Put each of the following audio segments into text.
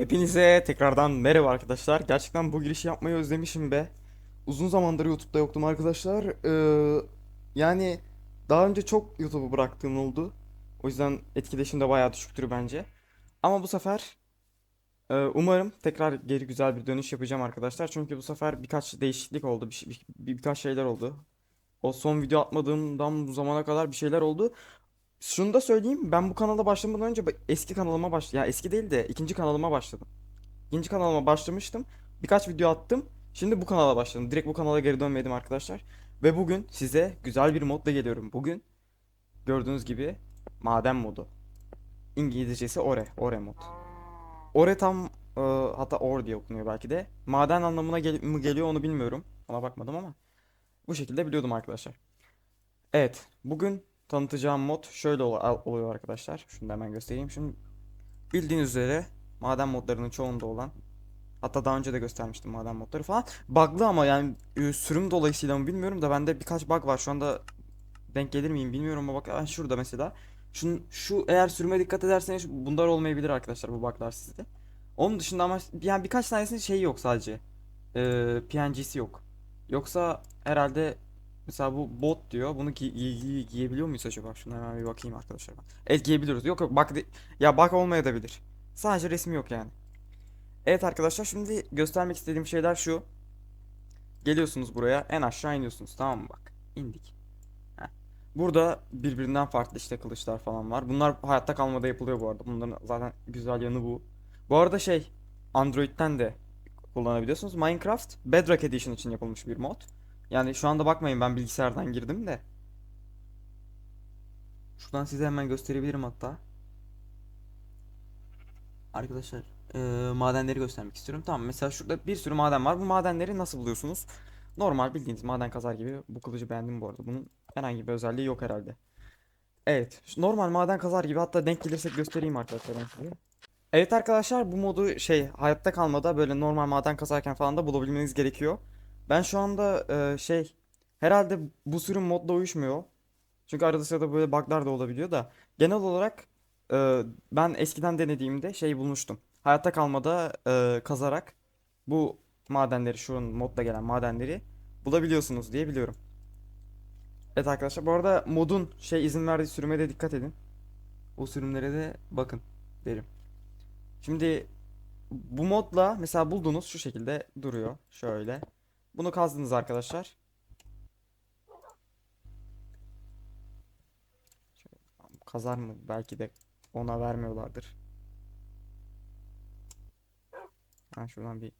Hepinize tekrardan merhaba arkadaşlar. Gerçekten bu girişi yapmayı özlemişim be. Uzun zamandır YouTube'da yoktum arkadaşlar. Ee, yani daha önce çok YouTube'u bıraktığım oldu. O yüzden etkileşim de bayağı düşüktür bence. Ama bu sefer e, umarım tekrar geri güzel bir dönüş yapacağım arkadaşlar. Çünkü bu sefer birkaç değişiklik oldu. Bir, şey- bir- bir- birkaç şeyler oldu. O son video atmadığımdan bu zamana kadar bir şeyler oldu. Şunu da söyleyeyim. Ben bu kanala başlamadan önce eski kanalıma baş ya eski değil de ikinci kanalıma başladım. İkinci kanalıma başlamıştım. Birkaç video attım. Şimdi bu kanala başladım. Direkt bu kanala geri dönmedim arkadaşlar. Ve bugün size güzel bir modla geliyorum. Bugün gördüğünüz gibi maden modu. İngilizcesi Ore. Ore mod. Ore tam e, hatta Or diye okunuyor belki de. Maden anlamına gel mi geliyor onu bilmiyorum. Ona bakmadım ama bu şekilde biliyordum arkadaşlar. Evet, bugün tanıtacağım mod şöyle oluyor arkadaşlar. Şunu da hemen göstereyim. Şimdi bildiğiniz üzere maden modlarının çoğunda olan hatta daha önce de göstermiştim maden modları falan. Bug'lı ama yani e, sürüm dolayısıyla mı bilmiyorum da bende birkaç bug var. Şu anda denk gelir miyim bilmiyorum ama bak şurada mesela. Şun, şu eğer sürüme dikkat ederseniz bunlar olmayabilir arkadaşlar bu bug'lar sizde. Onun dışında ama yani birkaç tanesinin şeyi yok sadece. Ee, PNG'si yok. Yoksa herhalde Mesela bu bot diyor. Bunu gi gi- gi- giyebiliyor muyuz acaba? Şuna hemen bir bakayım arkadaşlar. Evet giyebiliyoruz. Yok yok bak ya bak olmayabilir. Sadece resim yok yani. Evet arkadaşlar şimdi göstermek istediğim şeyler şu. Geliyorsunuz buraya en aşağı iniyorsunuz tamam mı bak. İndik. Heh. Burada birbirinden farklı işte kılıçlar falan var. Bunlar hayatta kalmada yapılıyor bu arada. Bunların zaten güzel yanı bu. Bu arada şey Android'den de kullanabiliyorsunuz. Minecraft Bedrock Edition için yapılmış bir mod. Yani şu anda bakmayın ben bilgisayardan girdim de. Şuradan size hemen gösterebilirim hatta. Arkadaşlar eee, madenleri göstermek istiyorum. Tamam mesela şurada bir sürü maden var. Bu madenleri nasıl buluyorsunuz? Normal bildiğiniz maden kazar gibi. Bu kılıcı beğendim bu arada. Bunun herhangi bir özelliği yok herhalde. Evet. Normal maden kazar gibi hatta denk gelirsek göstereyim arkadaşlar. Evet arkadaşlar bu modu şey hayatta kalmada böyle normal maden kazarken falan da bulabilmeniz gerekiyor. Ben şu anda e, şey herhalde bu sürüm modla uyuşmuyor. Çünkü arada sırada böyle bug'lar da olabiliyor da genel olarak e, ben eskiden denediğimde şey bulmuştum. Hayatta kalmada e, kazarak bu madenleri şu an modda gelen madenleri bulabiliyorsunuz diye biliyorum. Evet arkadaşlar bu arada modun şey izin verdiği sürüme de dikkat edin. O sürümlere de bakın derim. Şimdi bu modla mesela buldunuz şu şekilde duruyor. Şöyle. Bunu kazdınız arkadaşlar. Kazar mı? Belki de ona vermiyorlardır. Ben şuradan bir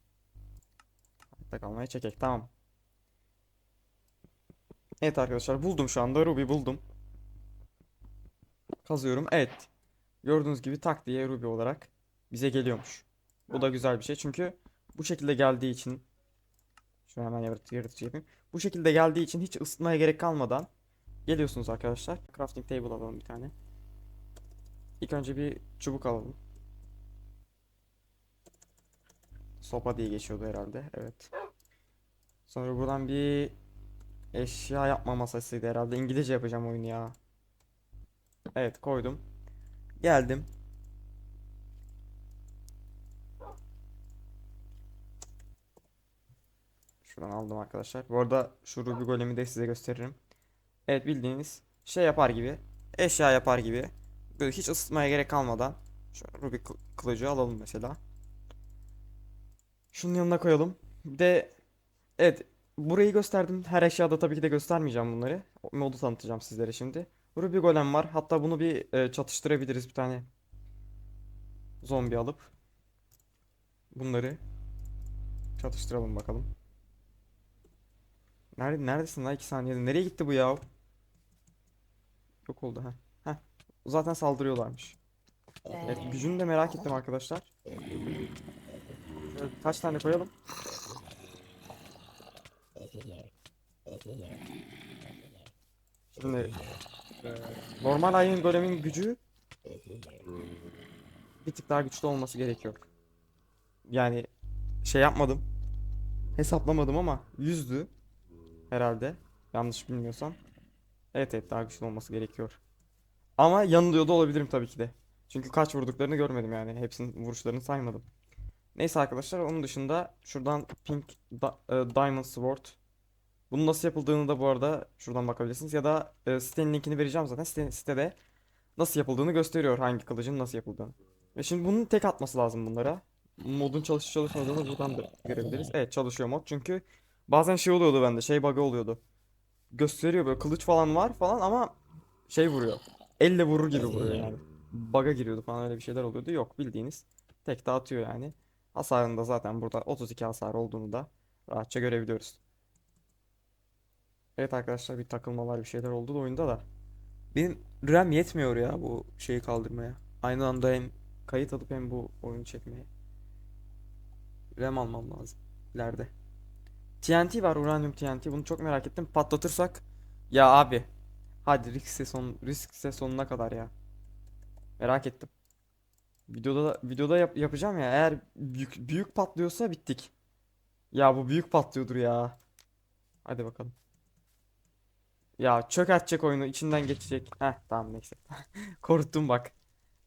hayatta kalmaya çekek. Tamam. Evet arkadaşlar buldum şu anda. Ruby buldum. Kazıyorum. Evet. Gördüğünüz gibi tak diye Ruby olarak bize geliyormuş. Bu da güzel bir şey çünkü bu şekilde geldiği için şunu hemen yarat yaratıcı yapayım. Bu şekilde geldiği için hiç ısıtmaya gerek kalmadan geliyorsunuz arkadaşlar. Crafting table alalım bir tane. İlk önce bir çubuk alalım. Sopa diye geçiyordu herhalde. Evet. Sonra buradan bir eşya yapma masasıydı herhalde. İngilizce yapacağım oyunu ya. Evet koydum. Geldim. Şuradan aldım arkadaşlar. Bu arada şu Ruby Golem'i de size gösteririm. Evet bildiğiniz şey yapar gibi. Eşya yapar gibi. Böyle hiç ısıtmaya gerek kalmadan. Şu Ruby kı- kılıcı alalım mesela. Şunun yanına koyalım. Bir de evet burayı gösterdim. Her eşyada tabii ki de göstermeyeceğim bunları. Modu tanıtacağım sizlere şimdi. Ruby Golem var. Hatta bunu bir e, çatıştırabiliriz bir tane. Zombi alıp. Bunları çatıştıralım bakalım. Nerede, neredesin lan 2 saniyede? Nereye gitti bu ya? Yok oldu ha. Heh. Zaten saldırıyorlarmış. Evet, gücünü de merak ettim arkadaşlar. Şöyle kaç tane koyalım? Şimdi e, normal Iron Golem'in gücü bir tık daha güçlü olması gerekiyor. Yani şey yapmadım. Hesaplamadım ama yüzdü herhalde. Yanlış bilmiyorsam. Evet evet daha güçlü olması gerekiyor. Ama yanılıyor da olabilirim tabii ki de. Çünkü kaç vurduklarını görmedim yani. Hepsinin vuruşlarını saymadım. Neyse arkadaşlar onun dışında şuradan Pink e, Diamond Sword. Bunun nasıl yapıldığını da bu arada şuradan bakabilirsiniz. Ya da e, sitenin linkini vereceğim zaten. Site, sitede nasıl yapıldığını gösteriyor. Hangi kılıcın nasıl yapıldığını. Ve şimdi bunun tek atması lazım bunlara. Modun çalışıp çalışmadığını buradan da görebiliriz. Evet çalışıyor mod. Çünkü bazen şey oluyordu bende. Şey bug'ı oluyordu. Gösteriyor böyle kılıç falan var falan ama şey vuruyor. Elle vurur gibi vuruyor yani. Bug'a giriyordu falan öyle bir şeyler oluyordu. Yok bildiğiniz tek dağıtıyor yani. Hasarında zaten burada 32 hasar olduğunu da rahatça görebiliyoruz. Evet arkadaşlar bir takılmalar bir şeyler oldu da oyunda da. Benim RAM yetmiyor ya bu şeyi kaldırmaya. Aynı anda hem kayıt alıp hem bu oyunu çekmeye. RAM almam lazım ileride. TNT var uranyum TNT bunu çok merak ettim. Patlatırsak ya abi hadi riskse son riskse sonuna kadar ya. Merak ettim. Videoda da, videoda yap- yapacağım ya. Eğer büyük büyük patlıyorsa bittik. Ya bu büyük patlıyordur ya. Hadi bakalım. Ya çökertecek oyunu içinden geçecek. Heh tamam neyse. Korktum bak.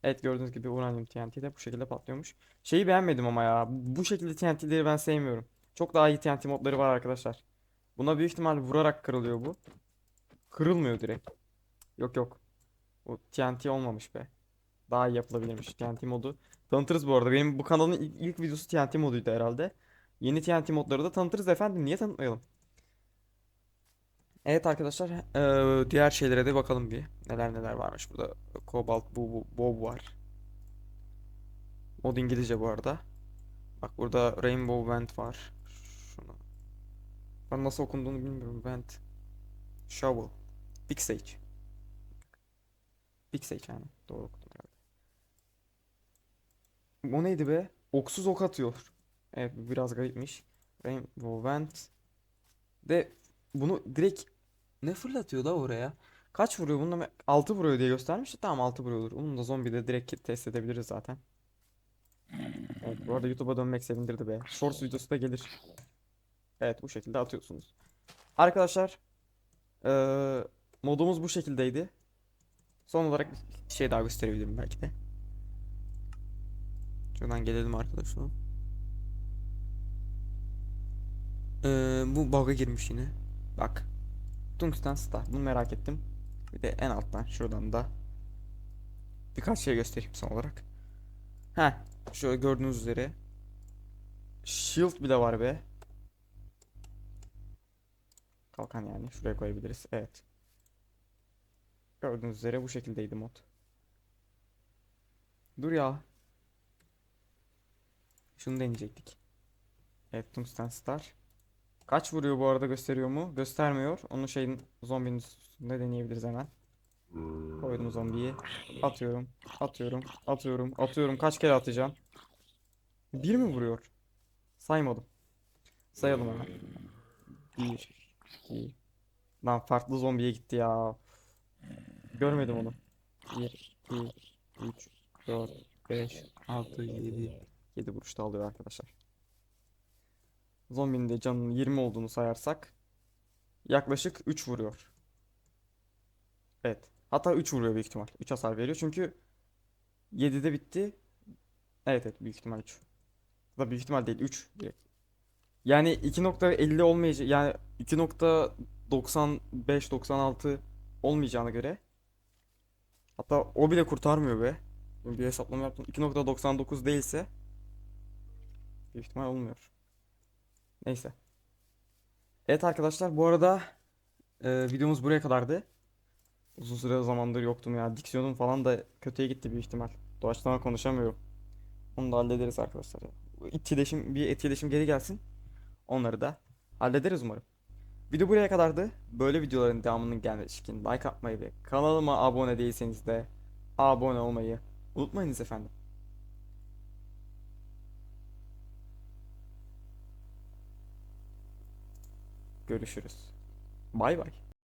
Evet gördüğünüz gibi uranyum TNT de bu şekilde patlıyormuş. Şeyi beğenmedim ama ya. Bu şekilde TNT'leri ben sevmiyorum. Çok daha iyi TNT modları var arkadaşlar. Buna büyük ihtimal vurarak kırılıyor bu. Kırılmıyor direkt. Yok yok. Bu TNT olmamış be. Daha iyi yapılabilirmiş TNT modu. Tanıtırız bu arada. Benim bu kanalın ilk, videosu TNT moduydu herhalde. Yeni TNT modları da tanıtırız efendim. Niye tanıtmayalım? Evet arkadaşlar, eee, diğer şeylere de bakalım bir. Neler neler varmış burada. Cobalt bu, bu Bob var. Mod İngilizce bu arada. Bak burada Rainbow Vent var. Ben nasıl okunduğunu bilmiyorum. Vent. Shovel. Big Sage yani. Doğru okudum herhalde. O neydi be? Oksuz ok atıyor. Evet bu biraz garipmiş. Rainbow Vent. De bunu direkt ne fırlatıyor da oraya? Kaç vuruyor? Bunda 6 vuruyor diye göstermişti. Tamam 6 vuruyordur. Onun da zombide direkt test edebiliriz zaten. Evet, bu arada YouTube'a dönmek sevindirdi be. Shorts videosu da gelir. Evet bu şekilde atıyorsunuz. Arkadaşlar eee, modumuz bu şekildeydi. Son olarak bir şey daha gösterebilirim belki de. Şuradan gelelim arkadaşlar. Eee, bu bug'a girmiş yine. Bak. Tungsten Star. Bunu merak ettim. Bir de en alttan şuradan da birkaç şey göstereyim son olarak. Heh. Şöyle gördüğünüz üzere. Shield bile var be. Kalkan yani. Şuraya koyabiliriz. Evet. Gördüğünüz üzere bu şekildeydi mod. Dur ya. Şunu deneyecektik. Evet Tungsten Star. Kaç vuruyor bu arada gösteriyor mu? Göstermiyor. Onu şeyin zombinin üstünde deneyebiliriz hemen. Koydum zombiyi. Atıyorum. Atıyorum. Atıyorum. Atıyorum. Kaç kere atacağım? Bir mi vuruyor? Saymadım. Sayalım hemen. Bir. İki. Lan farklı zombiye gitti ya. Görmedim onu. 1, 2, 3, 4, 5, 6, 7. 7 vuruşta alıyor arkadaşlar. Zombinin de canının 20 olduğunu sayarsak yaklaşık 3 vuruyor. Evet. Hatta 3 vuruyor büyük ihtimal. 3 hasar veriyor çünkü 7'de bitti. Evet evet büyük ihtimal 3. Da büyük ihtimal değil 3 direkt. Yani 2.50 olmayacak yani 2.95 96 olmayacağına göre hatta o bile kurtarmıyor be. Bir hesaplama yaptım. 2.99 değilse büyük ihtimal olmuyor. Neyse. Evet arkadaşlar bu arada e, videomuz buraya kadardı. Uzun süre zamandır yoktum ya. Diksiyonum falan da kötüye gitti büyük ihtimal. Doğaçlama konuşamıyorum. Onu da hallederiz arkadaşlar. İtkileşim, bir etkileşim geri gelsin. Onları da hallederiz umarım. Video buraya kadardı. Böyle videoların devamının gelmesi için like atmayı ve kanalıma abone değilseniz de abone olmayı unutmayınız efendim. Görüşürüz. Bay bay.